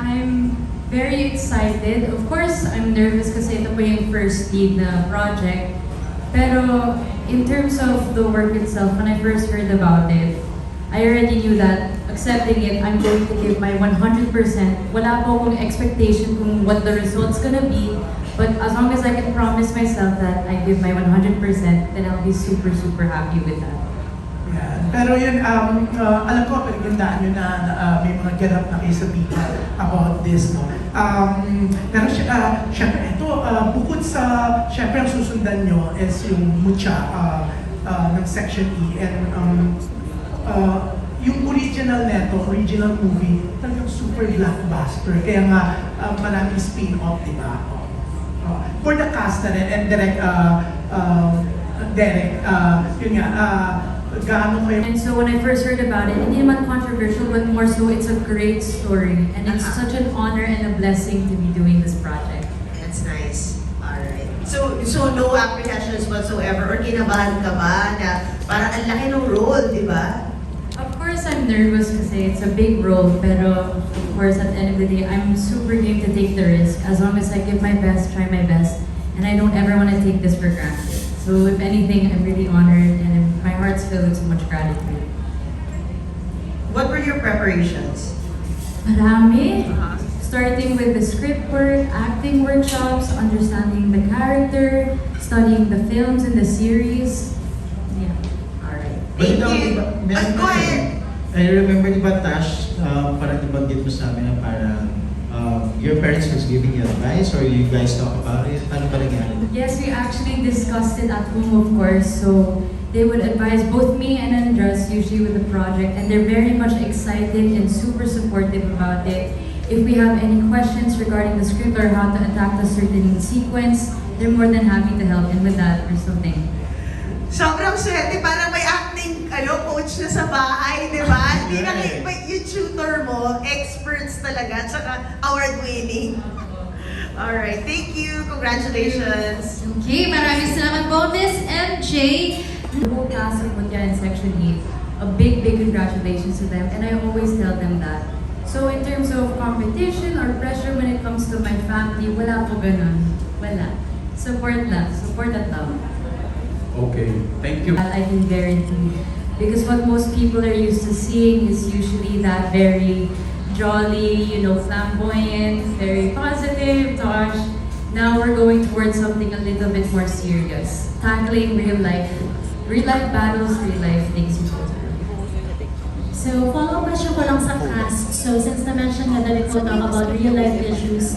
I'm very excited. Of course, I'm nervous kasi ito po yung first lead na project. Pero in terms of the work itself, when I first heard about it, I already knew that accepting it, I'm going to give my 100%. Wala po akong expectation kung what the result's gonna be. But as long as I can promise myself that I give my 100%, then I'll be super, super happy with that. Pero yun, um, uh, alam ko, pinagandaan nyo na, na uh, may mga ganap na kayo sabihin about this, no? Um, pero uh, syempre, ito, uh, bukod sa, syempre, ang susundan nyo is yung Mucha uh, uh, ng Section E. And um, uh, yung original neto, original movie, talagang super blockbuster. Kaya nga, uh, maraming spin-off, di ba? Uh, for the cast na rin, and direct, uh, uh, Derek, uh, yun nga, uh, gaano kayo And so when I first heard about it, hindi naman controversial, but more so it's a great story. And it's Uh-huh. such an honor and a blessing to be doing this project. That's nice. Alright. So, so no apprehensions whatsoever or kinabahan ka ba na para ang laki ng role, di ba? Of course, I'm nervous kasi it's a big role, pero of course, at the end of the day, I'm super game to take the risk as long as I give my best, try my best, and I don't ever want to take this for granted. So if anything, I'm really honored and my heart's filled with so much gratitude. What were your preparations? Marami. Uh-huh. Starting with the script work, acting workshops, understanding the character, studying the films and the series. Yeah. Alright. But Thank ikaw, you. ba, meron go ka- ahead. I remember, di ba, Tash, uh, parang nabanggit mo sa amin na parang um, your parents was giving you advice or you guys talk about it? Ano ba nangyari? Yes, we actually discussed it at home, of course. So they would advise both me and Andres usually with the project, and they're very much excited and super supportive about it. If we have any questions regarding the script or how to attack a certain sequence, they're more than happy to help. And with that, we're so thankful. Sobrang swerte, parang may acting ano, coach na sa bahay, di ba? Hindi na kayo, may- yung tutor mo, experts talaga, tsaka award-winning. Alright, thank you. Congratulations. Okay, maraming salamat po, Miss MJ. The whole cast of Mutya and Section E, a big, big congratulations to them, and I always tell them that. So in terms of competition or pressure when it comes to my family, wala po ganun. Wala. Support lang. Support at love. Okay, thank you. That I can guarantee. Because what most people are used to seeing is usually that very jolly, you know, flamboyant, very positive, Tosh. Now we're going towards something a little bit more serious. Tackling real life, real life battles, real life things. So, follow-up question ko lang sa cast. So, since na-mention that it will talk about real-life issues,